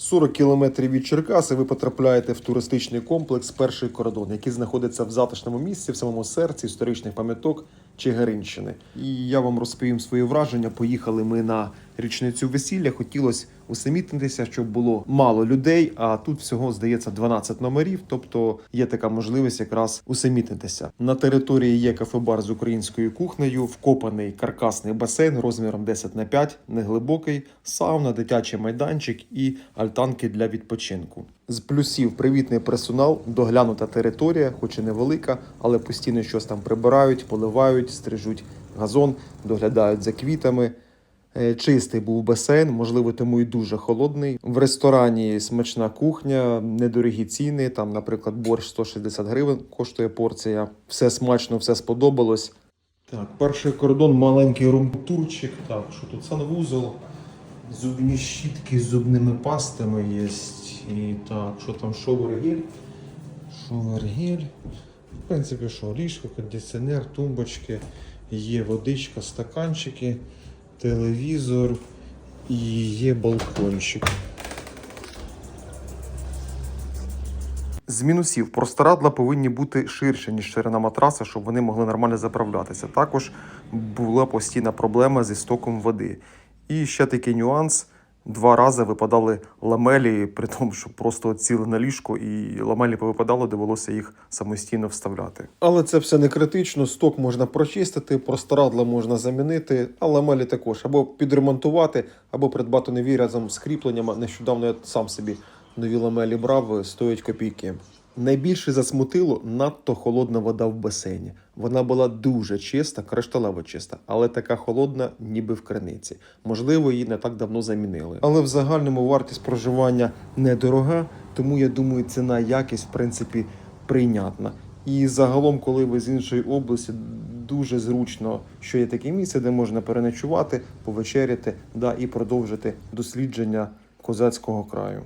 40 кілометрів від Черкаси ви потрапляєте в туристичний комплекс Перший кордон, який знаходиться в затишному місці, в самому серці історичних пам'яток Чигиринщини. І я вам розповім свої враження. Поїхали ми на річницю весілля. Хотілося усамітнитися, щоб було мало людей. А тут всього здається 12 номерів. Тобто є така можливість якраз усамітнитися. На території є кафе-бар з українською кухнею, вкопаний каркасний басейн розміром 10 на 5, неглибокий, сауна, дитячий майданчик і альтанки для відпочинку. З плюсів привітний персонал, доглянута територія, хоч і невелика, але постійно щось там прибирають, поливають, стрижуть газон, доглядають за квітами. Е, Чистий був басейн, можливо, тому і дуже холодний. В ресторані смачна кухня, недорогі ціни. Там, наприклад, борщ 160 гривень коштує порція. Все смачно, все сподобалось. Так, перший кордон, маленький румтурчик. Так, що тут санвузол, зубні щітки з зубними пастами є. І так, що там, шовер-гель. Шовер-гель. В принципі, що, ліжко, кондиціонер, тумбочки, є водичка, стаканчики, телевізор і є балкончик. З мінусів простирадла повинні бути ширше, ніж ширина матраса, щоб вони могли нормально заправлятися. Також була постійна проблема зі стоком води. І ще такий нюанс. Два рази випадали ламелі, при тому, що просто ціли на ліжко, і ламелі повипадало, довелося їх самостійно вставляти. Але це все не критично. Сток можна прочистити, простирадла можна замінити, а ламелі також або підремонтувати, або придбати нові разом з кріпленнями. Нещодавно я сам собі нові ламелі брав, стоять копійки. Найбільше засмутило надто холодна вода в басейні. Вона була дуже чиста, кришталево чиста, але така холодна, ніби в криниці. Можливо, її не так давно замінили. Але в загальному вартість проживання недорога, тому я думаю, ціна якість в принципі прийнятна. І загалом, коли ви з іншої області, дуже зручно, що є таке місце, де можна переночувати, повечеряти да, і продовжити дослідження козацького краю.